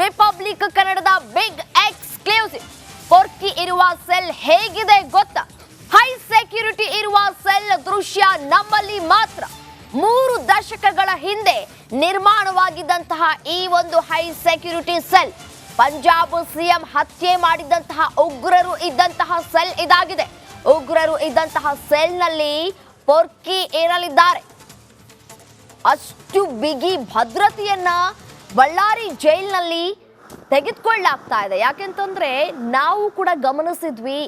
Republic ಕನ್ನಡದ big exclusive ಪೊರ್ಕಿ ಇರುವ cell ಹೇಗಿದೆ ಗೊತ್ತಾ? ಹೈ ಸೆಕ್ಯೂರಿಟಿ ಇರುವ ಸೆಲ್ ದೃಶ್ಯ ನಮ್ಮಲ್ಲಿ ಮಾತ್ರ. ಮೂರು ದಶಕಗಳ ಹಿಂದೆ ನಿರ್ಮಾಣವಾಗಿದ್ದಂತಹ ಈ ಒಂದು high security cell Punjab CM ಹತ್ಯೆ ಮಾಡಿದಂತಹ ಉಗ್ರರು ಇದ್ದಂತಹ ಸೆಲ್ ಇದಾಗಿದೆ. ಉಗ್ರರು ಇದ್ದಂತಹ ಸೆಲ್ನಲ್ಲಿ ಪೊರ್ಕಿ ಇರಲಿದ್ದಾರೆ ಅಷ್ಟು ಬಿಗಿ ಭದ್ರತೆಯನ್ನ ಬಳ್ಳಾರಿ ಜೈಲಿನಲ್ಲಿ ತೆಗೆದುಕೊಳ್ಳಲಾಗ್ತಾ ಇದೆ. ಯಾಕೆಂತಂದ್ರೆ ನಾವು ಕೂಡ ಗಮನಿಸಿದ್ವಿ,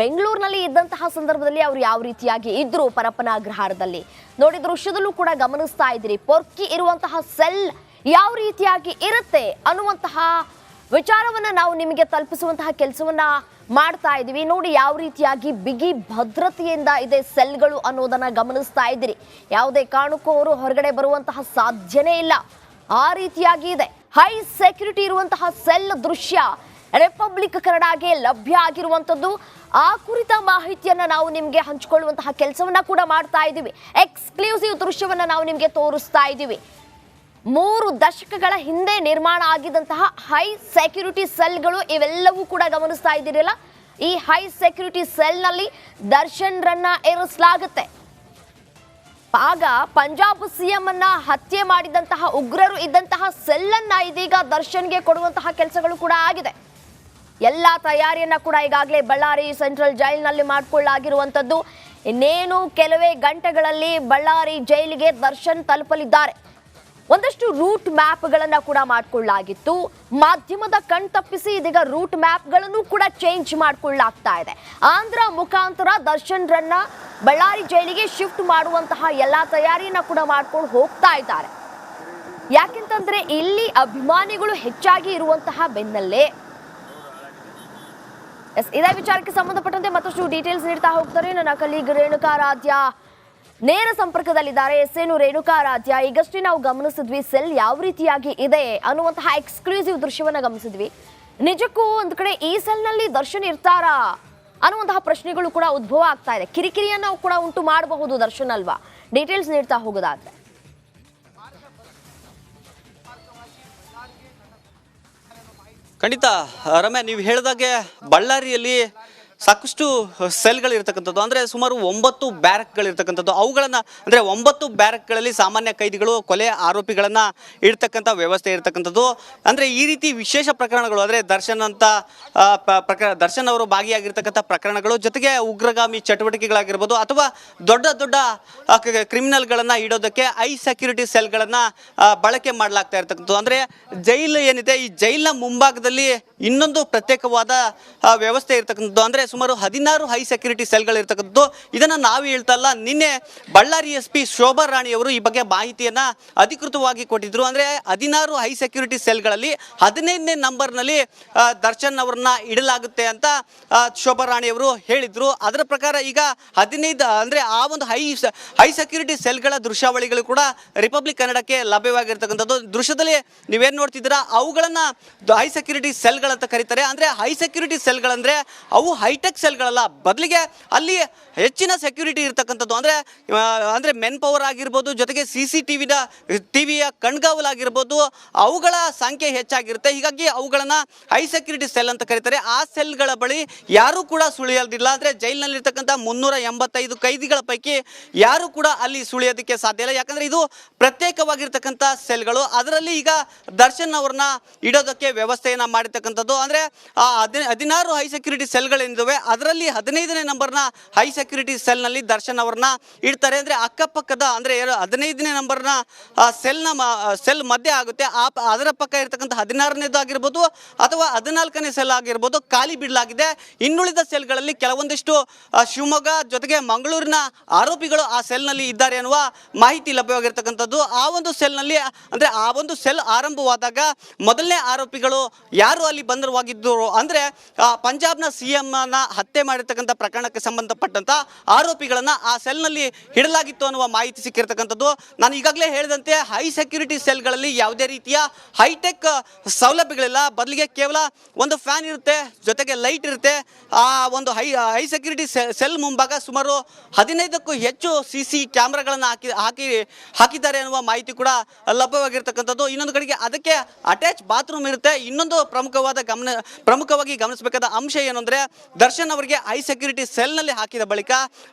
ಬೆಂಗಳೂರಿನಲ್ಲಿ ಇದ್ದಂತಹ ಸಂದರ್ಭದಲ್ಲಿ ಅವರು ಯಾವ ರೀತಿಯಾಗಿ ಇದ್ರು ಪರಪ್ಪನ ಅಗ್ರಹಾರದಲ್ಲಿ ನೋಡಿ, ದೃಶ್ಯದಲ್ಲೂ ಕೂಡ ಗಮನಿಸ್ತಾ ಇದ್ದೀರಿ. ಪೊರ್ಕಿ ಇರುವಂತಹ ಸೆಲ್ ಯಾವ ರೀತಿಯಾಗಿ ಇರುತ್ತೆ ಅನ್ನುವಂತಹ ವಿಚಾರವನ್ನ ನಾವು ನಿಮಗೆ ತಲುಪಿಸುವಂತಹ ಕೆಲಸವನ್ನ ಮಾಡ್ತಾ ಇದ್ದೀವಿ. ನೋಡಿ, ಯಾವ ರೀತಿಯಾಗಿ ಬಿಗಿ ಭದ್ರತೆಯಿಂದ ಇದೆ ಸೆಲ್ಗಳು ಅನ್ನೋದನ್ನ ಗಮನಿಸ್ತಾ ಇದ್ದೀರಿ. ಯಾವುದೇ ಕಾರಣಕ್ಕೂ ಅವರು ಹೊರಗಡೆ ಬರುವಂತಹ ಸಾಧ್ಯನೇ ಇಲ್ಲ. ಆ ರೀತಿಯಾಗಿ ಇದೆ. ಹೈ ಸೆಕ್ಯೂರಿಟಿ ಇರುವಂತಹ ಸೆಲ್ ದೃಶ್ಯ ರಿಪಬ್ಲಿಕ್ ಕನ್ನಡಗೆ ಲಭ್ಯ ಆಗಿರುವಂತದ್ದು ಆ ಕುರಿತ ಮಾಹಿತಿಯನ್ನು ನಾವು ನಿಮಗೆ ಹಂಚಿಕೊಳ್ಳುವಂತಹ ಕೆಲಸವನ್ನ ಕೂಡ ಮಾಡ್ತಾ ಇದ್ದೀವಿ. ಎಕ್ಸ್ಕ್ಲೂಸಿವ್ ದೃಶ್ಯವನ್ನ ನಾವು ನಿಮಗೆ ತೋರಿಸ್ತಾ ಇದ್ದೀವಿ. ಮೂರು ದಶಕಗಳ ಹಿಂದೆ ನಿರ್ಮಾಣ ಆಗಿದಂತಹ ಹೈ ಸೆಕ್ಯೂರಿಟಿ ಸೆಲ್ಗಳು ಇವೆಲ್ಲವೂ ಕೂಡ ಗಮನಿಸ್ತಾ ಇದ್ದೀರಲ್ಲ? ಈ ಹೈ ಸೆಕ್ಯೂರಿಟಿ ಸೆಲ್ನಲ್ಲಿ ದರ್ಶನ್ ರನ್ನ ಇರಿಸಲಾಗುತ್ತೆ ಆಗ ಪಂಜಾಬ್ ಸಿಎಂ ಅನ್ನ ಹತ್ಯೆ ಮಾಡಿದಂತಹ ಉಗ್ರರು ಇದ್ದಂತಹ ಸೆಲ್ಲನ್ನ ಇದೀಗ ದರ್ಶನ್ಗೆ ಕೊಡುವಂತಹ ಕೆಲಸಗಳು ಕೂಡ ಆಗಿದೆ. ಎಲ್ಲ ತಯಾರಿಯನ್ನ ಕೂಡ ಈಗಾಗಲೇ ಬಳ್ಳಾರಿ ಸೆಂಟ್ರಲ್ ಜೈಲಿನಲ್ಲಿ ಮಾಡಿಕೊಳ್ಳಾಗಿರುವಂಥದ್ದು. ಇನ್ನೇನು ಕೆಲವೇ ಗಂಟೆಗಳಲ್ಲಿ ಬಳ್ಳಾರಿ ಜೈಲಿಗೆ ದರ್ಶನ್ ತಲುಪಲಿದ್ದಾರೆ. ಒಂದಷ್ಟು ರೂಟ್ ಮ್ಯಾಪ್ಗಳನ್ನ ಕೂಡ ಮಾಡಿಕೊಳ್ಳಲಾಗಿತ್ತು ಮಾಧ್ಯಮದ ಕಣ್ ತಪ್ಪಿಸಿ ಇದೀಗ ರೂಟ್ ಮ್ಯಾಪ್ಗಳನ್ನು ಕೂಡ ಚೇಂಜ್ ಮಾಡಿಕೊಳ್ಳಾಗ್ತಾ ಇದೆ. ಆಂಧ್ರ ಮುಖಾಂತರ ದರ್ಶನ್ ರನ್ನ ಬಳ್ಳಾರಿ ಜೈಲಿಗೆ ಶಿಫ್ಟ್ ಮಾಡುವಂತಹ ಎಲ್ಲಾ ತಯಾರಿಯನ್ನ ಕೂಡ ಮಾಡ್ಕೊಂಡು ಹೋಗ್ತಾ ಇದ್ದಾರೆ. ಯಾಕೆಂತಂದ್ರೆ ಇಲ್ಲಿ ಅಭಿಮಾನಿಗಳು ಹೆಚ್ಚಾಗಿ ಇರುವಂತಹ ಬೆನ್ನಲ್ಲೇ. ಎಸ್, ಇದೇ ವಿಚಾರಕ್ಕೆ ಸಂಬಂಧಪಟ್ಟಂತೆ ಮತ್ತಷ್ಟು ಡೀಟೇಲ್ಸ್ ನೀಡ್ತಾ ಹೋಗ್ತಾರೆ. ನನ್ನ ಕಲೀಗ್ ರೇಣುಕಾರಾಧ್ಯ ನೇರ ಸಂಪರ್ಕದಲ್ಲಿದ್ದಾರೆ. ಎಸ್, ಏನು ರೇಣುಕಾರಾಧ್ಯ ಈಗಷ್ಟೇ ನಾವು ಗಮನಿಸಿದ್ವಿ, ಸೆಲ್ ಯಾವ ರೀತಿಯಾಗಿ ಇದೆ ಅನ್ನುವಂತಹ ಎಕ್ಸ್ಕ್ಲೂಸಿವ್ ದೃಶ್ಯವನ್ನ ಗಮನಿಸಿದ್ವಿ. ನಿಜಕ್ಕೂ ಒಂದು ಕಡೆ ಈ ಸೆಲ್ನಲ್ಲಿ ದರ್ಶನ್ ಇರ್ತಾರಾ? ಅನ್ನುವಂತಹ ಪ್ರಶ್ನೆಗಳು ಕೂಡ ಉದ್ಭವ ಆಗ್ತಾ ಇದೆ. ಕಿರಿಕಿರಿಯನ್ನ ಕೂಡ ಉಂಟು ಮಾಡಬಹುದು ದರ್ಶನ್ ಅಲ್ವಾ? ಡೀಟೇಲ್ಸ್ ನೀಡ್ತಾ ಹೋಗೋದಾದ್ರೆ. ಖಂಡಿತ, ರಮ್ಯ, ನೀವು ಹೇಳಿದಾಗೆ ಬಳ್ಳಾರಿಯಲ್ಲಿ ಸಾಕಷ್ಟು ಸೆಲ್ಗಳು ಇರ್ತಕ್ಕಂಥದ್ದು ಅಂದರೆ ಸುಮಾರು ಒಂಬತ್ತು ಬ್ಯಾರಕ್ಗಳು ಇರ್ತಕ್ಕಂಥದ್ದು ಅವುಗಳನ್ನು, ಅಂದರೆ ಒಂಬತ್ತು ಬ್ಯಾರಕ್ಗಳಲ್ಲಿ ಸಾಮಾನ್ಯ ಕೈದಿಗಳು, ಕೊಲೆ ಆರೋಪಿಗಳನ್ನು ಇಡ್ತಕ್ಕಂಥ ವ್ಯವಸ್ಥೆ ಇರ್ತಕ್ಕಂಥದ್ದು. ಅಂದರೆ ಈ ರೀತಿ ವಿಶೇಷ ಪ್ರಕರಣಗಳು, ಅಂದರೆ ದರ್ಶನ್ ಅಂತ ಪ್ರಕರಣ ದರ್ಶನ್ ಅವರು ಭಾಗಿಯಾಗಿರ್ತಕ್ಕಂಥ ಪ್ರಕರಣಗಳು, ಜೊತೆಗೆ ಉಗ್ರಗಾಮಿ ಚಟುವಟಿಕೆಗಳಾಗಿರ್ಬೋದು, ಅಥವಾ ದೊಡ್ಡ ದೊಡ್ಡ ಕ್ರಿಮಿನಲ್ಗಳನ್ನು ಇಡೋದಕ್ಕೆ ಐ ಸೆಕ್ಯೂರಿಟಿ ಸೆಲ್ಗಳನ್ನು ಬಳಕೆ ಮಾಡಲಾಗ್ತಾ ಇರ್ತಕ್ಕಂಥದ್ದು. ಅಂದರೆ ಜೈಲು ಏನಿದೆ, ಈ ಜೈಲಿನ ಮುಂಭಾಗದಲ್ಲಿ ಇನ್ನೊಂದು ಪ್ರತ್ಯೇಕವಾದ ವ್ಯವಸ್ಥೆ ಇರ್ತಕ್ಕಂಥದ್ದು. ಅಂದರೆ ಸುಮಾರು ಹದಿನಾರು ಹೈ ಸೆಕ್ಯೂರಿಟಿ ಸೆಲ್ಗಳು ಇರ್ತಕ್ಕಂಥದ್ದು. ಇದನ್ನು ನಾವು ಹೇಳ್ತಲ್ಲ ನಿನ್ನೆ ಬಳ್ಳಾರಿ ಎಸ್ ಪಿ ಶೋಭಾ ರಾಣಿ ಅವರು ಈ ಬಗ್ಗೆ ಮಾಹಿತಿಯನ್ನು ಅಧಿಕೃತವಾಗಿ ಕೊಟ್ಟಿದ್ರು. ಅಂದರೆ ಹದಿನಾರು ಹೈ ಸೆಕ್ಯೂರಿಟಿ ಸೆಲ್ಗಳಲ್ಲಿ ಹದಿನೈದನೇ ನಂಬರ್ನಲ್ಲಿ ದರ್ಶನ್ ಅವ್ರನ್ನ ಇಡಲಾಗುತ್ತೆ ಅಂತ ಶೋಭಾ ರಾಣಿ ಅವರು ಹೇಳಿದ್ರು. ಅದರ ಪ್ರಕಾರ ಈಗ ಹದಿನೈದು, ಅಂದರೆ ಆ ಒಂದು ಹೈ ಹೈ ಸೆಕ್ಯೂರಿಟಿ ಸೆಲ್ಗಳ ದೃಶ್ಯಾವಳಿಗಳು ಕೂಡ ರಿಪಬ್ಲಿಕ್ ಕನ್ನಡಕ್ಕೆ ಲಭ್ಯವಾಗಿರ್ತಕ್ಕಂಥದ್ದು. ದೃಶ್ಯದಲ್ಲಿ ನೀವೇನು ನೋಡ್ತಿದ್ದೀರಾ, ಅವುಗಳನ್ನು ಹೈ ಸೆಕ್ಯೂರಿಟಿ ಸೆಲ್ಗಳಂತ ಕರೀತಾರೆ. ಅಂದರೆ ಹೈ ಸೆಕ್ಯೂರಿಟಿ ಸೆಲ್ಗಳಂದ್ರೆ ಅವು ಹೈಟೆಕ್ ಸೆಲ್ಗಳಲ್ಲ ಬದಲಿಗೆ ಅಲ್ಲಿ ಹೆಚ್ಚಿನ ಸೆಕ್ಯೂರಿಟಿ ಇರ್ತಕ್ಕಂಥದ್ದು. ಅಂದರೆ ಅಂದರೆ ಮೆನ್ ಪವರ್ ಆಗಿರ್ಬೋದು, ಜೊತೆಗೆ ಸಿ ಸಿ ಟಿ ವಿದ ಟಿ ವಿಯ ಕಣ್ಗಾವಲಾಗಿರ್ಬೋದು, ಅವುಗಳ ಸಂಖ್ಯೆ ಹೆಚ್ಚಾಗಿರುತ್ತೆ. ಹೀಗಾಗಿ ಅವುಗಳನ್ನು ಹೈ ಸೆಕ್ಯೂರಿಟಿ ಸೆಲ್ ಅಂತ ಕರೀತಾರೆ. ಆ ಸೆಲ್ಗಳ ಬಳಿ ಯಾರೂ ಕೂಡ ಸುಳಿಯೋದಿಲ್ಲ ಅಂದರೆ ಜೈಲಿನಲ್ಲಿರ್ತಕ್ಕಂಥ ಮುನ್ನೂರ ಎಂಬತ್ತೈದು ಕೈದಿಗಳ ಪೈಕಿ ಯಾರು ಕೂಡ ಅಲ್ಲಿ ಸುಳಿಯೋದಕ್ಕೆ ಸಾಧ್ಯ ಇಲ್ಲ. ಯಾಕಂದರೆ ಇದು ಪ್ರತ್ಯೇಕವಾಗಿರ್ತಕ್ಕಂಥ ಸೆಲ್ಗಳು ಅದರಲ್ಲಿ ಈಗ ದರ್ಶನ್ ಅವ್ರನ್ನ ಇಡೋದಕ್ಕೆ ವ್ಯವಸ್ಥೆಯನ್ನು ಮಾಡಿರ್ತಕ್ಕಂಥದ್ದು. ಅಂದರೆ, ಆ ಹದಿ ಹದಿನಾರು ಹೈ ಸೆಕ್ಯೂರಿಟಿ ಸೆಲ್ಗಳೇನಿದ್ದಾವೆ ಅದರಲ್ಲಿ ಹದಿನೈದನೇ ನಂಬರ್ನ ಹೈ ಸೆಕ್ಯೂರಿಟಿ ಸೆಲ್ನಲ್ಲಿ ದರ್ಶನ್ ಅವ್ರನ್ನ ಇಡ್ತಾರೆ. ಅಂದರೆ ಅಕ್ಕಪಕ್ಕದ ಅಂದರೆ ಹದಿನೈದನೇ ನಂಬರ್ನ ಸೆಲ್ನ ಸೆಲ್ ಮಧ್ಯೆ ಆಗುತ್ತೆ. ಆ ಅದರ ಪಕ್ಕ ಇರ್ತಕ್ಕಂಥ ಹದಿನಾರನೇದು ಆಗಿರ್ಬೋದು ಅಥವಾ ಹದಿನಾಲ್ಕನೇ ಸೆಲ್ ಆಗಿರ್ಬೋದು ಖಾಲಿ ಬಿಡಲಾಗಿದೆ. ಇನ್ನುಳಿದ ಸೆಲ್ಗಳಲ್ಲಿ ಕೆಲವೊಂದಿಷ್ಟು ಶಿವಮೊಗ್ಗ ಜೊತೆಗೆ ಮಂಗಳೂರಿನ ಆರೋಪಿಗಳು ಆ ಸೆಲ್ನಲ್ಲಿ ಇದ್ದಾರೆ ಅನ್ನುವ ಮಾಹಿತಿ ಲಭ್ಯವಾಗಿರ್ತಕ್ಕಂಥದ್ದು. ಆ ಒಂದು ಸೆಲ್ನಲ್ಲಿ ಅಂದರೆ ಆ ಒಂದು ಸೆಲ್ ಆರಂಭವಾದಾಗ ಮೊದಲನೇ ಆರೋಪಿಗಳು ಯಾರು ಅಲ್ಲಿ ಬಂದರವಾಗಿದ್ದರು, ಅಂದರೆ ಪಂಜಾಬ್ನ ಸಿ ಎಂನ ಹತ್ಯೆ ಮಾಡಿರ್ತಕ್ಕಂಥ ಪ್ರಕರಣಕ್ಕೆ ಸಂಬಂಧಪಟ್ಟಂತ ಆರೋಪಿಗಳನ್ನ ಆ ಸೆಲ್ನಲ್ಲಿ ಹಿಡಲಾಗಿತ್ತು ಅನ್ನುವ ಮಾಹಿತಿ ಸಿಕ್ಕಿರ್ತಕ್ಕಂಥದ್ದು. ನಾನು ಈಗಾಗಲೇ ಹೇಳಿದಂತೆ ಹೈ ಸೆಕ್ಯೂರಿಟಿ ಸೆಲ್ಗಳಲ್ಲಿ ಯಾವುದೇ ರೀತಿಯ ಹೈಟೆಕ್ ಸೌಲಭ್ಯಗಳಿಲ್ಲ. ಬದಲಿಗೆ ಕೇವಲ ಒಂದು ಫ್ಯಾನ್ ಇರುತ್ತೆ, ಜೊತೆಗೆ ಲೈಟ್ ಇರುತ್ತೆ. ಆ ಒಂದು ಹೈ ಹೈ ಸೆಕ್ಯೂರಿಟಿ ಸೆಲ್ ಮುಂಭಾಗ ಸುಮಾರು ಹದಿನೈದಕ್ಕೂ ಹೆಚ್ಚು ಸಿ ಸಿ ಕ್ಯಾಮ್ರಾಗಳನ್ನು ಹಾಕಿ ಹಾಕಿ, ಹಾಕಿದ್ದಾರೆ ಅನ್ನುವ ಮಾಹಿತಿ ಕೂಡ ಲಭ್ಯವಾಗಿರ್ತಕ್ಕಂಥದ್ದು. ಇನ್ನೊಂದು ಕಡೆಗೆ ಅದಕ್ಕೆ ಅಟ್ಯಾಚ್ ಬಾತ್ರೂಮ್ ಇರುತ್ತೆ. ಇನ್ನೊಂದು ಪ್ರಮುಖವಾದ ಗಮನ, ಪ್ರಮುಖವಾಗಿ ಗಮನಿಸಬೇಕಾದ ಅಂಶ ಏನು ಅಂದರೆ, ದರ್ಶನ್ ಅವರಿಗೆ ಹೈ ಸೆಕ್ಯೂರಿಟಿ ಸೆಲ್ನಲ್ಲಿ ಹಾಕಿದ ಬಳಿಕ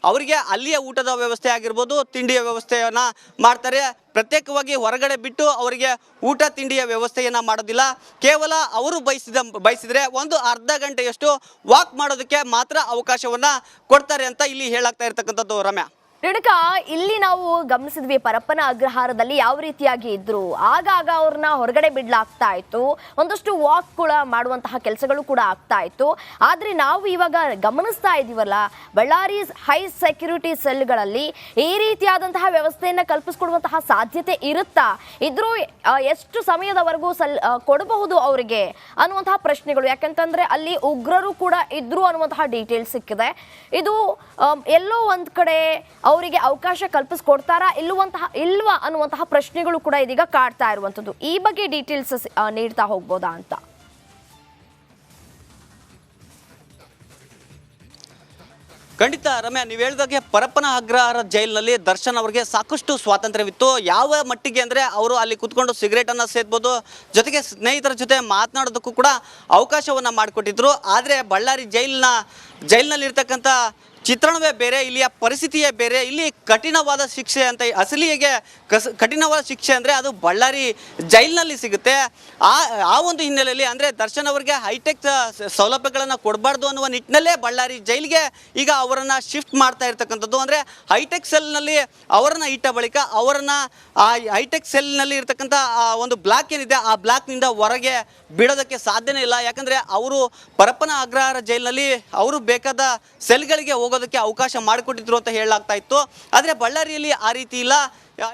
ಅವರಿಗೆ ಅಲ್ಲಿಯ ಊಟದ ವ್ಯವಸ್ಥೆ ಆಗಿರ್ಬೋದು, ತಿಂಡಿಯ ವ್ಯವಸ್ಥೆಯನ್ನು ಮಾಡ್ತಾರೆ. ಪ್ರತ್ಯೇಕವಾಗಿ ಹೊರಗಡೆ ಬಿಟ್ಟು ಅವರಿಗೆ ಊಟ, ತಿಂಡಿಯ ವ್ಯವಸ್ಥೆಯನ್ನ ಮಾಡೋದಿಲ್ಲ. ಕೇವಲ ಅವರು ಬಯಸಿದ, ಬಯಸಿದ್ರೆ ಒಂದು ಅರ್ಧ ಗಂಟೆಯಷ್ಟು ವಾಕ್ ಮಾಡೋದಕ್ಕೆ ಮಾತ್ರ ಅವಕಾಶವನ್ನ ಕೊಡ್ತಾರೆ ಅಂತ ಇಲ್ಲಿ ಹೇಳಾಗ್ತಾ ಇರ್ತಕ್ಕಂಥದ್ದು ರಮ್ಯಾ. ರೇಣುಕಾ, ಇಲ್ಲಿ ನಾವು ಗಮನಿಸಿದ್ವಿ ಪರಪ್ಪನ ಅಗ್ರಹಾರದಲ್ಲಿ ಯಾವ ರೀತಿಯಾಗಿ ಇದ್ರು. ಆಗಾಗ ಅವ್ರನ್ನ ಹೊರಗಡೆ ಬಿಡ್ಲಾಗ್ತಾ ಇತ್ತು. ಒಂದಷ್ಟು ವಾಕ್ ಕೂಡ ಮಾಡುವಂತಹ ಕೆಲಸಗಳು ಕೂಡ ಆಗ್ತಾ ಇತ್ತು. ಆದ್ರೆ ನಾವು ಇವಾಗ ಗಮನಿಸ್ತಾ ಇದೀವಲ್ಲ, ಬಳ್ಳಾರಿ ಹೈ ಸೆಕ್ಯೂರಿಟಿ ಸೆಲ್ಗಳಲ್ಲಿ ಈ ರೀತಿಯಾದಂತಹ ವ್ಯವಸ್ಥೆಯನ್ನ ಕಲ್ಪಿಸ್ಕೊಡುವಂತಹ ಸಾಧ್ಯತೆ ಇರುತ್ತಾ? ಇದ್ರು ಎಷ್ಟು ಸಮಯದವರೆಗೂ ಸಲ್ ಕೊಡಬಹುದು ಅವರಿಗೆ ಅನ್ನುವಂತಹ ಪ್ರಶ್ನೆಗಳು. ಯಾಕಂತಂದ್ರೆ ಅಲ್ಲಿ ಉಗ್ರರು ಕೂಡ ಇದ್ರು ಅನ್ನುವಂತಹ ಡೀಟೇಲ್ಸ್ ಸಿಕ್ಕಿದೆ. ಇದು ಎಲ್ಲೋ ಒಂದ್ ಕಡೆ ಅವರಿಗೆ ಅವಕಾಶ ಕಲ್ಪಿಸ್ಕೊಡ್ತಾರಾ ಇಲ್ಲುವಂತಹ ಇಲ್ವಾ ಅನ್ನುವಂತಹ ಪ್ರಶ್ನೆಗಳು ಕೂಡ ಇದೀಗ ಕಾಡ್ತಾ ಇರುವಂತದ್ದು ಈ ಬಗ್ಗೆ ಡೀಟೇಲ್ಸ್ ನೀಡ್ತಾ ಹೋಗ್ಬೋದಾ ಅಂತ? ಖಂಡಿತ ರಮ್ಯಾ, ನೀವು ಹೇಳಿದಾಗೆ ಪರಪ್ಪನ ಅಗ್ರಹಾರ ಜೈಲಿನಲ್ಲಿ ದರ್ಶನ್ ಅವರಿಗೆ ಸಾಕಷ್ಟು ಸ್ವಾತಂತ್ರ್ಯವಿತ್ತು. ಯಾವ ಮಟ್ಟಿಗೆ ಅಂದರೆ ಅವರು ಅಲ್ಲಿ ಕುತ್ಕೊಂಡು ಸಿಗರೇಟನ್ನು ಸೇದ್ಬೋದು, ಜೊತೆಗೆ ಸ್ನೇಹಿತರ ಜೊತೆ ಮಾತನಾಡೋದಕ್ಕೂ ಕೂಡ ಅವಕಾಶವನ್ನು ಮಾಡಿಕೊಟ್ಟಿದ್ರು. ಆದರೆ ಬಳ್ಳಾರಿ ಜೈಲಿನ, ಜೈಲಿನಲ್ಲಿರ್ತಕ್ಕಂಥ ಚಿತ್ರಣವೇ ಬೇರೆ, ಇಲ್ಲಿಯ ಪರಿಸ್ಥಿತಿಯೇ ಬೇರೆ, ಇಲ್ಲಿ ಕಠಿಣವಾದ ಶಿಕ್ಷೆ ಅಂತ ಅಸಲಿಗೆ ಕಸ, ಕಠಿಣವಾದ ಶಿಕ್ಷೆ ಅಂದರೆ ಅದು ಬಳ್ಳಾರಿ ಜೈಲಿನಲ್ಲಿ ಸಿಗುತ್ತೆ. ಆ ಆ ಒಂದು ಹಿನ್ನೆಲೆಯಲ್ಲಿ ಅಂದರೆ ದರ್ಶನ್ ಅವರಿಗೆ ಹೈಟೆಕ್ ಸೌಲಭ್ಯಗಳನ್ನು ಕೊಡಬಾರ್ದು ಅನ್ನುವ ನಿಟ್ಟಿನಲ್ಲೇ ಬಳ್ಳಾರಿ ಜೈಲಿಗೆ ಈಗ ಅವರನ್ನು ಶಿಫ್ಟ್ ಮಾಡ್ತಾ ಇರ್ತಕ್ಕಂಥದ್ದು. ಅಂದರೆ ಹೈಟೆಕ್ ಸೆಲ್ನಲ್ಲಿ ಅವರನ್ನು ಇಟ್ಟ ಬಳಿಕ ಅವರನ್ನು ಆ ಹೈಟೆಕ್ ಸೆಲ್ನಲ್ಲಿ ಇರ್ತಕ್ಕಂಥ ಆ ಒಂದು ಬ್ಲಾಕ್ ಏನಿದೆ, ಆ ಬ್ಲಾಕ್ನಿಂದ ಹೊರಗೆ ಬಿಡೋದಕ್ಕೆ ಸಾಧ್ಯನೇ ಇಲ್ಲ. ಯಾಕಂದರೆ ಅವರು ಪರಪ್ಪನ ಅಗ್ರಹಾರ ಜೈಲಿನಲ್ಲಿ ಅವರು ಬೇಕಾದ ಸೆಲ್ಗಳಿಗೆ ಹೋಗೋದಕ್ಕೆ ಅವಕಾಶ ಮಾಡಿಕೊಟ್ಟಿದ್ರು ಅಂತ ಹೇಳಲಾಗ್ತಾ ಇತ್ತು. ಆದರೆ ಬಳ್ಳಾರಿಯಲ್ಲಿ ಆ ರೀತಿ ಇಲ್ಲ.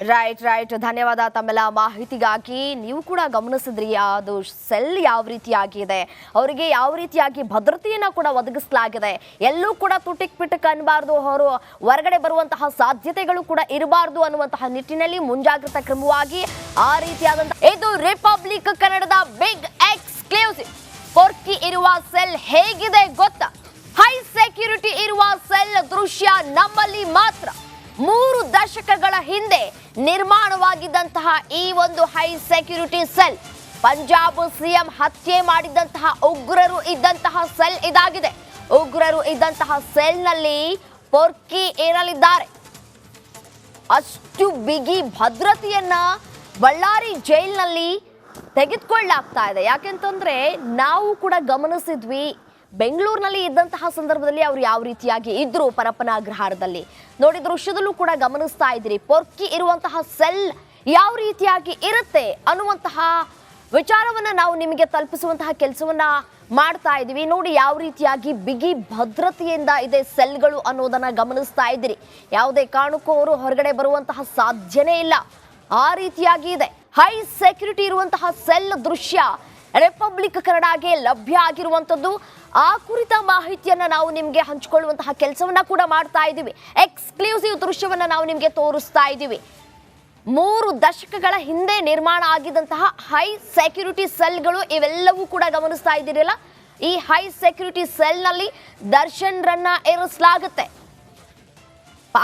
ರೈಟ್ ರೈಟ್ ಧನ್ಯವಾದ ತಮ್ಮೆಲ್ಲ ಮಾಹಿತಿಗಾಗಿ. ನೀವು ಕೂಡ ಗಮನಿಸಿದ್ರಿ, ಅದು ಸೆಲ್ ಯಾವ ರೀತಿಯಾಗಿದೆ, ಅವರಿಗೆ ಯಾವ ರೀತಿಯಾಗಿ ಭದ್ರತೆಯನ್ನು ಕೂಡ ಒದಗಿಸಲಾಗಿದೆ. ಎಲ್ಲೂ ಕೂಡ ತುಟಿಕ್ ಪಿಟಕ್ ಅನ್ಬಾರ್ದು ಅವರು. ಹೊರಗಡೆ ಬರುವಂತಹ ಸಾಧ್ಯತೆಗಳು ಕೂಡ ಇರಬಾರ್ದು ಅನ್ನುವಂತಹ ನಿಟ್ಟಿನಲ್ಲಿ ಮುಂಜಾಗ್ರತಾ ಕ್ರಮವಾಗಿ ಆ ರೀತಿಯಾದಂತಹ ಇದು ರಿಪಬ್ಲಿಕ್ ಕನ್ನಡದ ಬಿಗ್ ಎಕ್ಸ್ಕ್ಲೂಸಿವ್ ಕೊರ್ಕಿ ಇರುವ ಸೆಲ್ ಹೇಗಿದೆ ಗೊತ್ತಾ? ಸೆಕ್ಯೂರಿಟಿ ಇರುವ ಸೆಲ್ ದೃಶ್ಯ ನಮ್ಮಲ್ಲಿ ಮಾತ್ರ. ಮೂರು ದಶಕಗಳ ಹಿಂದೆ ನಿರ್ಮಾಣವಾಗಿದ್ದಂತಹ ಈ ಒಂದು high security cell, Punjab CM ಹತ್ಯೆ ಮಾಡಿದಂತಹ ಉಗ್ರರು ಇದ್ದಂತಹ ಸೆಲ್ ಇದಾಗಿದೆ. ಉಗ್ರರು ಇದ್ದಂತಹ ಸೆಲ್ನಲ್ಲಿ ಪೊರ್ಕಿ ಏರಲಿದ್ದಾರೆ. ಅಷ್ಟು ಬಿಗಿ ಭದ್ರತೆಯನ್ನ ಬಳ್ಳಾರಿ ಜೈಲಿನಲ್ಲಿ ತೆಗೆದುಕೊಳ್ಳಲಾಗ್ತಾ ಇದೆ. ಯಾಕೆಂತಂದ್ರೆ ನಾವು ಕೂಡ ಗಮನಿಸಿದ್ವಿ ಬೆಂಗಳೂರಿನಲ್ಲಿ ಇದ್ದಂತಹ ಸಂದರ್ಭದಲ್ಲಿ ಅವರು ಯಾವ ರೀತಿಯಾಗಿ ಇದ್ರು ಪರಪ್ಪನ ಅಗ್ರಹಾರದಲ್ಲಿ? ನೋಡಿ, ದೃಶ್ಯದಲ್ಲೂ ಕೂಡ ಗಮನಿಸ್ತಾ ಇದ್ರಿ ಪೊರ್ಕಿ ಇರುವಂತಹ ಸೆಲ್ ಯಾವ ರೀತಿಯಾಗಿ ಇರುತ್ತೆ ಅನ್ನುವಂತಹ ವಿಚಾರವನ್ನ ನಾವು ನಿಮಗೆ ತಲುಪಿಸುವಂತಹ ಕೆಲಸವನ್ನ ಮಾಡ್ತಾ ಇದೀವಿ ನೋಡಿ, ಯಾವ ರೀತಿಯಾಗಿ ಬಿಗಿ ಭದ್ರತೆಯಿಂದ ಇದೆ ಸೆಲ್ಗಳು ಅನ್ನೋದನ್ನ ಗಮನಿಸ್ತಾ ಇದ್ದೀರಿ. ಯಾವುದೇ ಕಾರಣಕ್ಕೂ ಅವರು ಹೊರಗಡೆ ಬರುವಂತಹ ಸಾಧ್ಯನೇ ಇಲ್ಲ. ಆ ರೀತಿಯಾಗಿ ಇದೆ. ಹೈ ಸೆಕ್ಯೂರಿಟಿ ಇರುವಂತಹ ಸೆಲ್ ದೃಶ್ಯ ರಿಪಬ್ಲಿಕ್ ಕನ್ನಡಗೆ ಲಭ್ಯ ಆಗಿರುವಂಥದ್ದು, ಆ ಕುರಿತ ಮಾಹಿತಿಯನ್ನು ನಾವು ನಿಮಗೆ ಹಂಚಿಕೊಳ್ಳುವಂತಹ ಕೆಲಸವನ್ನ ಕೂಡ ಮಾಡ್ತಾ ಇದ್ದೀವಿ. ಎಕ್ಸ್ಕ್ಲೂಸಿವ್ ದೃಶ್ಯವನ್ನು ನಾವು ನಿಮಗೆ ತೋರಿಸ್ತಾ ಇದ್ದೀವಿ. ಮೂರು ದಶಕಗಳ ಹಿಂದೆ ನಿರ್ಮಾಣ ಆಗಿದಂತಹ ಹೈ ಸೆಕ್ಯೂರಿಟಿ ಸೆಲ್ಗಳು ಇವೆಲ್ಲವೂ ಕೂಡ ಗಮನಿಸ್ತಾ ಇದ್ದೀರಲ್ಲ? ಈ ಹೈ ಸೆಕ್ಯೂರಿಟಿ ಸೆಲ್ನಲ್ಲಿ ದರ್ಶನ್ರನ್ನ ಇರಿಸಲಾಗುತ್ತೆ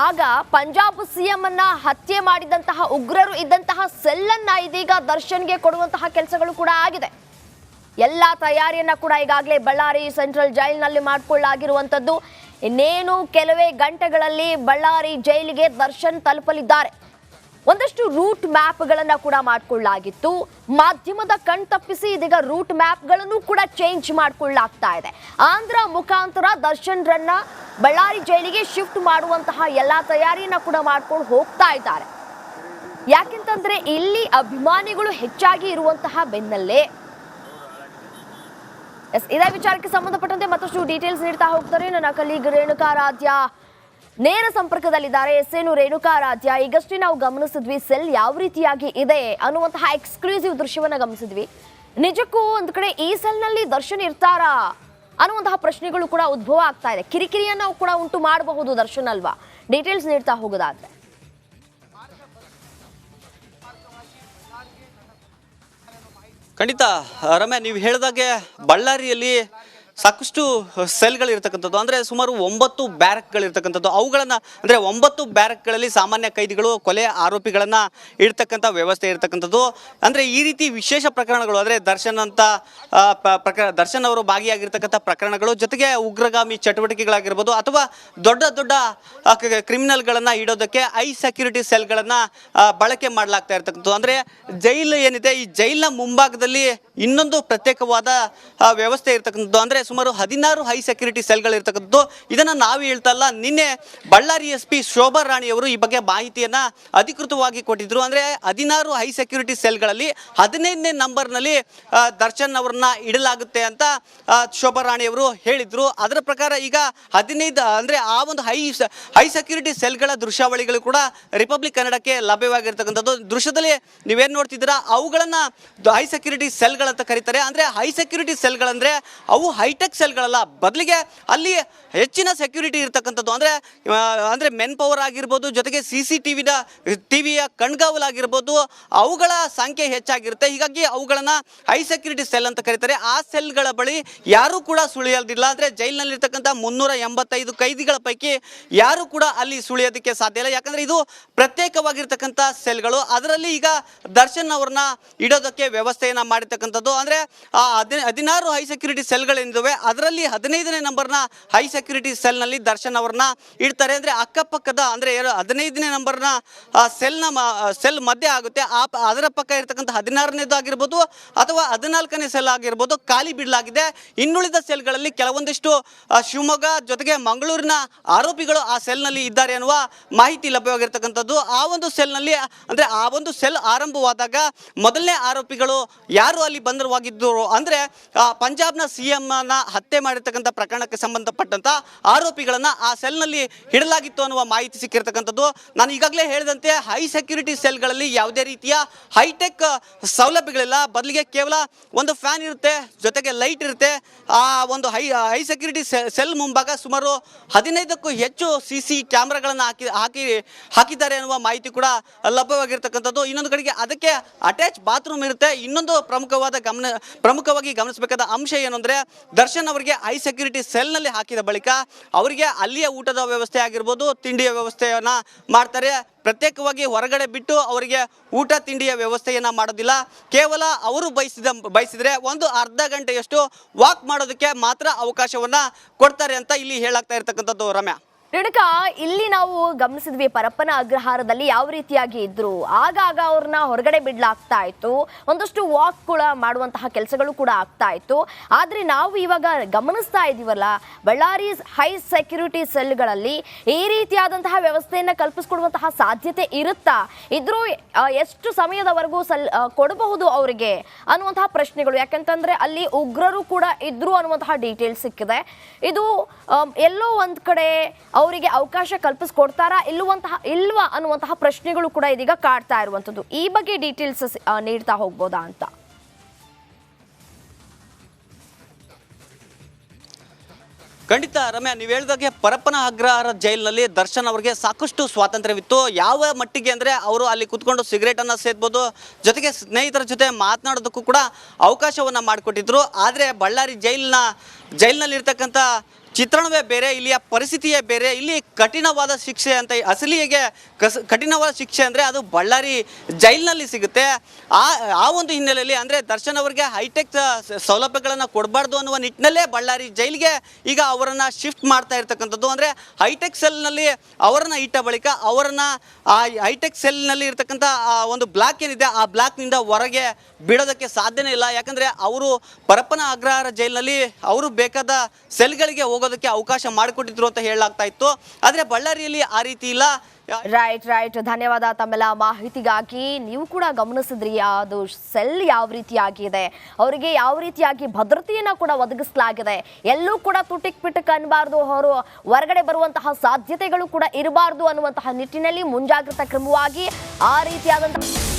ಆಗ ಪಂಜಾಬ್ ಸಿಎಂ ಅನ್ನ ಹತ್ಯೆ ಮಾಡಿದಂತಹ ಉಗ್ರರು ಇದ್ದಂತಹ ಸೆಲ್ಲನ್ನ ಇದೀಗ ದರ್ಶನ್ಗೆ ಕೊಡುವಂತಹ ಕೆಲಸಗಳು ಕೂಡ ಆಗಿದೆ. ಎಲ್ಲ ತಯಾರಿಯನ್ನ ಕೂಡ ಈಗಾಗಲೇ ಬಳ್ಳಾರಿ ಸೆಂಟ್ರಲ್ ಜೈಲ್ನಲ್ಲಿ ಮಾಡಿಕೊಳ್ಳಾಗಿರುವಂಥದ್ದು. ಇನ್ನೇನು ಕೆಲವೇ ಗಂಟೆಗಳಲ್ಲಿ ಬಳ್ಳಾರಿ ಜೈಲಿಗೆ ದರ್ಶನ್ ತಲುಪಲಿದ್ದಾರೆ. ಒಂದಷ್ಟು ರೂಟ್ ಮ್ಯಾಪ್ಗಳನ್ನು ಕೂಡ ಮಾಡಿಕೊಳ್ಳಲಾಗಿತ್ತು ಮಾಧ್ಯಮದ ಕಣ್ ತಪ್ಪಿಸಿ ಇದೀಗ ರೂಟ್ ಮ್ಯಾಪ್ಗಳನ್ನು ಕೂಡ ಚೇಂಜ್ ಮಾಡಿಕೊಳ್ಳಾಗ್ತಾ ಇದೆ. ಆಂಧ್ರ ಮುಖಾಂತರ ದರ್ಶನ್ರನ್ನ ಬಳ್ಳಾರಿ ಜೈಲಿಗೆ ಶಿಫ್ಟ್ ಮಾಡುವಂತಹ ಎಲ್ಲ ತಯಾರಿಯನ್ನ ಕೂಡ ಮಾಡ್ಕೊಂಡು ಹೋಗ್ತಾ ಇದ್ದಾರೆ. ಯಾಕೆಂತಂದ್ರೆ ಇಲ್ಲಿ ಅಭಿಮಾನಿಗಳು ಹೆಚ್ಚಾಗಿ ಇರುವಂತಹ ಬೆನ್ನಲ್ಲೇ ಎಸ್, ಇದೇ ವಿಚಾರಕ್ಕೆ ಸಂಬಂಧಪಟ್ಟಂತೆ ಮತ್ತಷ್ಟು ಡೀಟೇಲ್ಸ್ ನೀಡ್ತಾ ಹೋಗ್ತಾರೆ. ನನ್ನ ಕಲೀಗ್ ರೇಣುಕಾರಾಧ್ಯ ನೇರ ಸಂಪರ್ಕದಲ್ಲಿದ್ದಾರೆ. ಎಸ್, ಏನು ರೇಣುಕಾರಾಧ್ಯ ಈಗಷ್ಟೇ ನಾವು ಗಮನಿಸಿದ್ವಿ ಸೆಲ್ ಯಾವ ರೀತಿಯಾಗಿ ಇದೆ ಅನ್ನುವಂತಹ ಎಕ್ಸ್ಕ್ಲೂಸಿವ್ ದೃಶ್ಯವನ್ನ ಗಮನಿಸಿದ್ವಿ. ನಿಜಕ್ಕೂ ಒಂದ್ ಕಡೆ ಈ ಸೆಲ್ನಲ್ಲಿ ದರ್ಶನ್ ಇರ್ತಾರಾ ಅನ್ನುವಂತಹ ಪ್ರಶ್ನೆಗಳು ಕೂಡ ಉದ್ಭವ ಆಗ್ತಾ ಇದೆ. ಕಿರಿಕಿರಿಯನ್ನು ಕೂಡ ಉಂಟು ಮಾಡಬಹುದು ದರ್ಶನ್ ಅಲ್ವಾ? ಡೀಟೇಲ್ಸ್ ನೀಡ್ತಾ ಹೋಗೋದಾದ್ರೆ. ಖಂಡಿತ ರಮ್ಯಾ ನೀವು ಹೇಳಿದಾಗೆ ಬಳ್ಳಾರಿಯಲ್ಲಿ ಸಾಕಷ್ಟು ಸೆಲ್ಗಳಿರ್ತಕ್ಕಂಥದ್ದು. ಅಂದರೆ ಸುಮಾರು ಒಂಬತ್ತು ಬ್ಯಾರಕ್ಗಳಿರ್ತಕ್ಕಂಥದ್ದು. ಅವುಗಳನ್ನು, ಅಂದರೆ ಒಂಬತ್ತು ಬ್ಯಾರಕ್ಗಳಲ್ಲಿ ಸಾಮಾನ್ಯ ಕೈದಿಗಳು, ಕೊಲೆ ಆರೋಪಿಗಳನ್ನು ಇಡ್ತಕ್ಕಂಥ ವ್ಯವಸ್ಥೆ ಇರ್ತಕ್ಕಂಥದ್ದು. ಅಂದರೆ ಈ ರೀತಿ ವಿಶೇಷ ಪ್ರಕರಣಗಳು, ಅಂದರೆ ದರ್ಶನ್ ಅಂತ ಪ್ರಕರಣ ದರ್ಶನ್ ಅವರು ಭಾಗಿಯಾಗಿರ್ತಕ್ಕಂಥ ಪ್ರಕರಣಗಳು, ಜೊತೆಗೆ ಉಗ್ರಗಾಮಿ ಚಟುವಟಿಕೆಗಳಾಗಿರ್ಬೋದು, ಅಥವಾ ದೊಡ್ಡ ದೊಡ್ಡ ಕ್ರಿಮಿನಲ್ಗಳನ್ನು ಇಡೋದಕ್ಕೆ ಐ ಸೆಕ್ಯೂರಿಟಿ ಸೆಲ್ಗಳನ್ನು ಬಳಕೆ ಮಾಡಲಾಗ್ತಾ ಇರ್ತಕ್ಕಂಥದ್ದು. ಅಂದರೆ ಜೈಲು ಏನಿದೆ, ಈ ಜೈಲಿನ ಮುಂಭಾಗದಲ್ಲಿ ಇನ್ನೊಂದು ಪ್ರತ್ಯೇಕವಾದ ವ್ಯವಸ್ಥೆ ಇರ್ತಕ್ಕಂಥದ್ದು. ಅಂದರೆ ಸುಮಾರು ಹದಿನಾರು ಹೈ ಸೆಕ್ಯೂರಿಟಿ ಸೆಲ್ಗಳಿರ್ತಕ್ಕಂಥದ್ದು ಇದನ್ನು ನಾವು ಹೇಳ್ತಲ್ಲ ನಿನ್ನೆ ಬಳ್ಳಾರಿ ಎಸ್ ಪಿ ಶೋಭಾ ರಾಣಿಯವರು ಈ ಬಗ್ಗೆ ಮಾಹಿತಿಯನ್ನ ಅಧಿಕೃತವಾಗಿ ಕೊಟ್ಟಿದ್ರು. ಅಂದರೆ ಹದಿನಾರು ಹೈ ಸೆಕ್ಯೂರಿಟಿ ಸೆಲ್ಗಳಲ್ಲಿ ಹದಿನೈದನೇ ನಂಬರ್ನಲ್ಲಿ ದರ್ಶನ್ ಅವರನ್ನ ಇಡಲಾಗುತ್ತೆ ಅಂತ ಶೋಭಾ ರಾಣಿಯವರು ಹೇಳಿದ್ರು. ಅದರ ಪ್ರಕಾರ ಈಗ ಹದಿನೈದು, ಅಂದರೆ ಆ ಒಂದು ಹೈ ಹೈ ಸೆಕ್ಯೂರಿಟಿ ಸೆಲ್ಗಳ ದೃಶ್ಯಾವಳಿಗಳು ಕೂಡ ರಿಪಬ್ಲಿಕ್ ಕನ್ನಡಕ್ಕೆ ಲಭ್ಯವಾಗಿರ್ತಕ್ಕಂಥದ್ದು. ದೃಶ್ಯದಲ್ಲಿ ನೀವೇನು ನೋಡ್ತಿದ್ದೀರಾ, ಅವುಗಳನ್ನ ಹೈ ಸೆಕ್ಯೂರಿಟಿ ಸೆಲ್ಗಳಂತ ಕರೀತಾರೆ. ಅಂದರೆ ಹೈ ಸೆಕ್ಯೂರಿಟಿ ಸೆಲ್ಗಳಂದರೆ ಅವು ಹೈಟೆಕ್ ಸೆಲ್ಗಳಲ್ಲ ಬದಲಿಗೆ ಅಲ್ಲಿ ಹೆಚ್ಚಿನ ಸೆಕ್ಯೂರಿಟಿ ಇರತಕ್ಕಂಥದ್ದು. ಅಂದರೆ ಅಂದರೆ ಮೆನ್ ಪವರ್ ಆಗಿರ್ಬೋದು, ಜೊತೆಗೆ ಸಿ ಸಿ ಟಿ ವಿನ ಟಿ ವಿಯ ಕಣ್ಗಾವಲಾಗಿರ್ಬೋದು ಅವುಗಳ ಸಂಖ್ಯೆ ಹೆಚ್ಚಾಗಿರುತ್ತೆ. ಹೀಗಾಗಿ ಅವುಗಳನ್ನು ಹೈ ಸೆಕ್ಯೂರಿಟಿ ಸೆಲ್ ಅಂತ ಕರೀತಾರೆ. ಆ ಸೆಲ್ಗಳ ಬಳಿ ಯಾರೂ ಕೂಡ ಸುಳಿಯೋದಿಲ್ಲ ಅಂದರೆ ಜೈಲಿನಲ್ಲಿರ್ತಕ್ಕಂಥ ಮುನ್ನೂರ ಎಂಬತ್ತೈದು ಕೈದಿಗಳ ಪೈಕಿ ಯಾರು ಕೂಡ ಅಲ್ಲಿ ಸುಳಿಯೋದಕ್ಕೆ ಸಾಧ್ಯ ಇಲ್ಲ. ಯಾಕಂದರೆ ಇದು ಪ್ರತ್ಯೇಕವಾಗಿರ್ತಕ್ಕಂಥ ಸೆಲ್ಗಳು ಅದರಲ್ಲಿ ಈಗ ದರ್ಶನ್ ಅವ್ರನ್ನ ಇಡೋದಕ್ಕೆ ವ್ಯವಸ್ಥೆಯನ್ನು ಮಾಡಿರ್ತಕ್ಕಂಥದ್ದು. ಅಂದರೆ, ಆ ಹದಿ ಹದಿನಾರು ಹೈ ಸೆಕ್ಯೂರಿಟಿ ಸೆಲ್ಗಳೇನಿದ್ದಾವೆ ಅದರಲ್ಲಿ ಹದಿನೈದನೇ ನಂಬರ್ನ ಹೈ ಸೆಕ್ಯೂರಿಟಿ ಸೆಲ್ನಲ್ಲಿ ದರ್ಶನ್ ಅವ್ರನ್ನ ಇಡ್ತಾರೆ. ಅಂದರೆ ಅಕ್ಕಪಕ್ಕದ, ಅಂದರೆ ಹದಿನೈದನೇ ನಂಬರ್ನ ಸೆಲ್ನ ಸೆಲ್ ಮಧ್ಯೆ ಆಗುತ್ತೆ. ಆ ಅದರ ಪಕ್ಕ ಇರ್ತಕ್ಕಂಥ ಹದಿನಾರನೇದು ಆಗಿರ್ಬೋದು, ಅಥವಾ ಹದಿನಾಲ್ಕನೇ ಸೆಲ್ ಆಗಿರ್ಬೋದು, ಖಾಲಿ ಬಿಡಲಾಗಿದೆ. ಇನ್ನುಳಿದ ಸೆಲ್ಗಳಲ್ಲಿ ಕೆಲವೊಂದಿಷ್ಟು ಶಿವಮೊಗ್ಗ ಜೊತೆಗೆ ಮಂಗಳೂರಿನ ಆರೋಪಿಗಳು ಆ ಸೆಲ್ನಲ್ಲಿ ಇದ್ದಾರೆ ಅನ್ನುವ ಮಾಹಿತಿ ಲಭ್ಯವಾಗಿರ್ತಕ್ಕಂಥದ್ದು. ಆ ಒಂದು ಸೆಲ್ನಲ್ಲಿ ಅಂದರೆ ಆ ಒಂದು ಸೆಲ್ ಆರಂಭವಾದಾಗ ಮೊದಲನೇ ಆರೋಪಿಗಳು ಯಾರು ಅಲ್ಲಿ ಬಂಧನವಾಗಿದ್ದರು ಅಂದರೆ ಪಂಜಾಬ್ನ ಸಿ ನ ಹತ್ಯೆ ಮಾಡಿರ್ತಕ್ಕಂಥ ಪ್ರಕರಣಕ್ಕೆ ಸಂಬಂಧಪಟ್ಟಂತ ಆರೋಪಿಗಳನ್ನ ಆ ಸೆಲ್ನಲ್ಲಿ ಇಡಲಾಗಿತ್ತು ಅನ್ನುವ ಮಾಹಿತಿ ಸಿಕ್ಕಿರ್ತಕ್ಕಂಥದ್ದು. ನಾನು ಈಗಾಗಲೇ ಹೇಳಿದಂತೆ ಹೈ ಸೆಕ್ಯೂರಿಟಿ ಸೆಲ್ಗಳಲ್ಲಿ ಯಾವುದೇ ರೀತಿಯ ಹೈಟೆಕ್ ಸೌಲಭ್ಯಗಳಿಲ್ಲ. ಬದಲಿಗೆ ಕೇವಲ ಒಂದು ಫ್ಯಾನ್ ಇರುತ್ತೆ, ಜೊತೆಗೆ ಲೈಟ್ ಇರುತ್ತೆ. ಆ ಒಂದು ಹೈ ಹೈ ಸೆಕ್ಯೂರಿಟಿ ಸೆಲ್ ಮುಂಭಾಗ ಸುಮಾರು ಹದಿನೈದಕ್ಕೂ ಹೆಚ್ಚು ಸಿ ಸಿ ಕ್ಯಾಮ್ರಾಗಳನ್ನು ಹಾಕಿ ಹಾಕಿ, ಹಾಕಿದ್ದಾರೆ ಅನ್ನುವ ಮಾಹಿತಿ ಕೂಡ ಲಭ್ಯವಾಗಿರ್ತಕ್ಕಂಥದ್ದು. ಇನ್ನೊಂದು ಕಡೆಗೆ ಅದಕ್ಕೆ ಅಟ್ಯಾಚ್ ಬಾತ್ರೂಮ್ ಇರುತ್ತೆ. ಇನ್ನೊಂದು ಪ್ರಮುಖವಾದ ಗಮನ, ಪ್ರಮುಖವಾಗಿ ಗಮನಿಸಬೇಕಾದ ಅಂಶ ಏನು ದರ್ಶನ್ ಅವರಿಗೆ ಐ ಸೆಕ್ಯೂರಿಟಿ ಸೆಲ್ನಲ್ಲಿ ಹಾಕಿದ ಬಳಿಕ ಅವರಿಗೆ ಅಲ್ಲಿಯ ಊಟದ ವ್ಯವಸ್ಥೆ ಆಗಿರ್ಬೋದು, ತಿಂಡಿಯ ವ್ಯವಸ್ಥೆಯನ್ನು ಮಾಡ್ತಾರೆ. ಪ್ರತ್ಯೇಕವಾಗಿ ಹೊರಗಡೆ ಬಿಟ್ಟು ಅವರಿಗೆ ಊಟ, ತಿಂಡಿಯ ವ್ಯವಸ್ಥೆಯನ್ನು ಮಾಡೋದಿಲ್ಲ. ಕೇವಲ ಅವರು ಬಯಸಿದ, ಬಯಸಿದರೆ ಒಂದು ಅರ್ಧ ಗಂಟೆಯಷ್ಟು ವಾಕ್ ಮಾಡೋದಕ್ಕೆ ಮಾತ್ರ ಅವಕಾಶವನ್ನು ಕೊಡ್ತಾರೆ ಅಂತ ಇಲ್ಲಿ ಹೇಳಾಗ್ತಾ ಇರ್ತಕ್ಕಂಥದ್ದು ರಮ್ಯಾ. ರೇಣುಕಾ, ಇಲ್ಲಿ ನಾವು ಗಮನಿಸಿದ್ವಿ ಪರಪ್ಪನ ಅಗ್ರಹಾರದಲ್ಲಿ ಯಾವ ರೀತಿಯಾಗಿ ಇದ್ರು. ಆಗಾಗ ಅವ್ರನ್ನ ಹೊರಗಡೆ ಬಿಡ್ಲಾಗ್ತಾ ಇತ್ತು. ಒಂದಷ್ಟು ವಾಕ್ ಕೂಡ ಮಾಡುವಂತಹ ಕೆಲಸಗಳು ಕೂಡ ಆಗ್ತಾ ಇತ್ತು. ಆದ್ರೆ ನಾವು ಇವಾಗ ಗಮನಿಸ್ತಾ ಇದೀವಲ್ಲ ಬಳ್ಳಾರಿ ಹೈ ಸೆಕ್ಯೂರಿಟಿ ಸೆಲ್ಗಳಲ್ಲಿ ಈ ರೀತಿಯಾದಂತಹ ವ್ಯವಸ್ಥೆಯನ್ನ ಕಲ್ಪಿಸ್ಕೊಡುವಂತಹ ಸಾಧ್ಯತೆ ಇರುತ್ತಾ? ಇದ್ರೂ ಎಷ್ಟು ಸಮಯದವರೆಗೂ ಸಲ್ ಕೊಡಬಹುದು ಅವರಿಗೆ ಅನ್ನುವಂತಹ ಪ್ರಶ್ನೆಗಳು. ಯಾಕಂತಂದ್ರೆ ಅಲ್ಲಿ ಉಗ್ರರು ಕೂಡ ಇದ್ರು ಅನ್ನುವಂತಹ ಡೀಟೇಲ್ಸ್ ಸಿಕ್ಕಿದೆ. ಇದು ಎಲ್ಲೋ ಒಂದ್ ಕಡೆ ಅವರಿಗೆ ಅವಕಾಶ ಕಲ್ಪಿಸ್ಕೊಡ್ತಾರಾ ಇಲ್ಲುವಂತಹ ಇಲ್ವಾ ಅನ್ನುವಂತಹ ಪ್ರಶ್ನೆಗಳು ಕೂಡ ಇದೀಗ ಕಾಡ್ತಾ ಇರುವಂತದ್ದು ಈ ಬಗ್ಗೆ ಡೀಟೇಲ್ಸ್ ನೀಡ್ತಾ ಹೋಗ್ಬೋದಾ ಅಂತ? ಖಂಡಿತ ರಮ್ಯಾ, ನೀವು ಹೇಳಿದಾಗೆ ಪರಪ್ಪನ ಅಗ್ರಹಾರ ಜೈಲಿನಲ್ಲಿ ದರ್ಶನ್ ಅವರಿಗೆ ಸಾಕಷ್ಟು ಸ್ವಾತಂತ್ರ್ಯವಿತ್ತು. ಯಾವ ಮಟ್ಟಿಗೆ ಅಂದರೆ ಅವರು ಅಲ್ಲಿ ಕುತ್ಕೊಂಡು ಸಿಗರೇಟನ್ನು ಸೇದ್ಬೋದು, ಜೊತೆಗೆ ಸ್ನೇಹಿತರ ಜೊತೆ ಮಾತನಾಡೋದಕ್ಕೂ ಕೂಡ ಅವಕಾಶವನ್ನು ಮಾಡಿಕೊಟ್ಟಿದ್ರು. ಆದರೆ ಬಳ್ಳಾರಿ ಜೈಲಿನ, ಜೈಲಿನಲ್ಲಿರ್ತಕ್ಕಂಥ ಚಿತ್ರಣವೇ ಬೇರೆ, ಇಲ್ಲಿಯ ಪರಿಸ್ಥಿತಿಯೇ ಬೇರೆ, ಇಲ್ಲಿ ಕಠಿಣವಾದ ಶಿಕ್ಷೆ ಅಂತ ಅಸಲಿಗೆ ಕಸ, ಕಠಿಣವಾದ ಶಿಕ್ಷೆ ಅಂದರೆ ಅದು ಬಳ್ಳಾರಿ ಜೈಲಿನಲ್ಲಿ ಸಿಗುತ್ತೆ. ಆ ಆ ಒಂದು ಹಿನ್ನೆಲೆಯಲ್ಲಿ ಅಂದರೆ ದರ್ಶನ್ ಅವರಿಗೆ ಹೈಟೆಕ್ ಸೌಲಭ್ಯಗಳನ್ನು ಕೊಡಬಾರ್ದು ಅನ್ನುವ ನಿಟ್ಟಿನಲ್ಲೇ ಬಳ್ಳಾರಿ ಜೈಲಿಗೆ ಈಗ ಅವರನ್ನು ಶಿಫ್ಟ್ ಮಾಡ್ತಾ ಇರ್ತಕ್ಕಂಥದ್ದು. ಅಂದರೆ ಹೈಟೆಕ್ ಸೆಲ್ನಲ್ಲಿ ಅವರನ್ನು ಇಟ್ಟ ಬಳಿಕ ಅವರನ್ನು ಆ ಹೈಟೆಕ್ ಸೆಲ್ನಲ್ಲಿ ಇರ್ತಕ್ಕಂಥ ಆ ಒಂದು ಬ್ಲಾಕ್ ಏನಿದೆ, ಆ ಬ್ಲಾಕ್ನಿಂದ ಹೊರಗೆ ಬಿಡೋದಕ್ಕೆ ಸಾಧ್ಯನೇ ಇಲ್ಲ. ಯಾಕಂದರೆ ಅವರು ಪರಪ್ಪನ ಅಗ್ರಹಾರ ಜೈಲಿನಲ್ಲಿ ಅವರು ಬೇಕಾದ ಸೆಲ್ಗಳಿಗೆ ಹೋಗೋದಕ್ಕೆ ಅವಕಾಶ ಮಾಡಿಕೊಟ್ಟಿದ್ರು ಅಂತ ಹೇಳಲಾಗ್ತಾ ಇತ್ತು. ಆದರೆ ಬಳ್ಳಾರಿಯಲ್ಲಿ ಆ ರೀತಿ ಇಲ್ಲ. ರೈಟ್ ರೈಟ್ ಧನ್ಯವಾದ ತಮ್ಮೆಲ್ಲ ಮಾಹಿತಿಗಾಗಿ. ನೀವು ಕೂಡ ಗಮನಿಸಿದ್ರಿ, ಅದು ಸೆಲ್ ಯಾವ ರೀತಿಯಾಗಿದೆ, ಅವರಿಗೆ ಯಾವ ರೀತಿಯಾಗಿ ಭದ್ರತೆಯನ್ನ ಕೂಡ ಒದಗಿಸಲಾಗಿದೆ. ಎಲ್ಲೂ ಕೂಡ ತುಟಿಕ್ ಪಿಟಕ್ ಅನ್ಬಾರ್ದು, ಅವರು ಹೊರಗಡೆ ಬರುವಂತಹ ಸಾಧ್ಯತೆಗಳು ಕೂಡ ಇರಬಾರ್ದು ಅನ್ನುವಂತಹ ನಿಟ್ಟಿನಲ್ಲಿ ಮುಂಜಾಗ್ರತಾ ಕ್ರಮವಾಗಿ ಆ ರೀತಿಯಾದಂತಹ